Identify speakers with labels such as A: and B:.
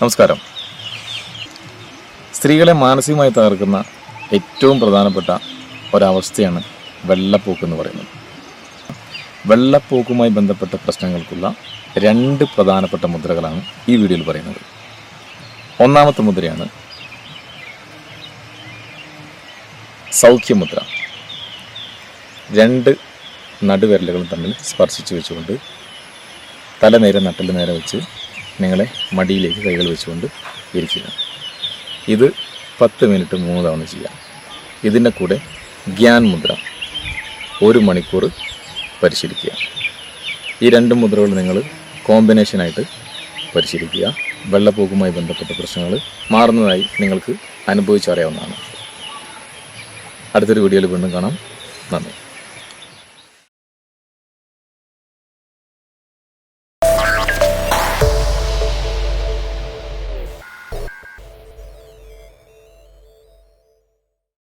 A: നമസ്കാരം. സ്ത്രീകളെ മാനസികമായി തകർക്കുന്ന ഏറ്റവും പ്രധാനപ്പെട്ട ഒരവസ്ഥയാണ് വെള്ളപ്പൂക്ക് എന്ന് പറയുന്നത്. വെള്ളപ്പോക്കുമായി ബന്ധപ്പെട്ട പ്രശ്നങ്ങൾക്കുള്ള രണ്ട് പ്രധാനപ്പെട്ട മുദ്രകളാണ് ഈ വീഡിയോയിൽ പറയുന്നത്. ഒന്നാമത്തെ മുദ്രയാണ് സൗഖ്യമുദ്ര. രണ്ട് നടുവിരലുകളും തമ്മിൽ സ്പർശിച്ചു വെച്ചുകൊണ്ട് തല നേരെ നട്ടിൽ നേരെ വെച്ച് നിങ്ങളെ മടിയിലേക്ക് കൈകൾ വെച്ചുകൊണ്ട് ഇരിക്കുക. ഇത് പത്ത് മിനിറ്റ് മൂന്ന് തവണ ചെയ്യാം. ഇതിന്റെ കൂടെ ഗ്യാൻ മുദ്ര ഒരു മണിക്കൂർ പരിശീലിക്കുക. ഈ രണ്ട് മുദ്രകൾ നിങ്ങൾ കോമ്പിനേഷനായിട്ട് പരിശീലിക്കുക. വെള്ളപ്പോക്കുമായി ബന്ധപ്പെട്ട പ്രശ്നങ്ങൾ മാറുന്നതായി നിങ്ങൾക്ക് അനുഭവിച്ചറിയാവുന്നതാണ്. അടുത്തൊരു വീഡിയോയിൽ വീണ്ടും കാണാം. നന്ദി.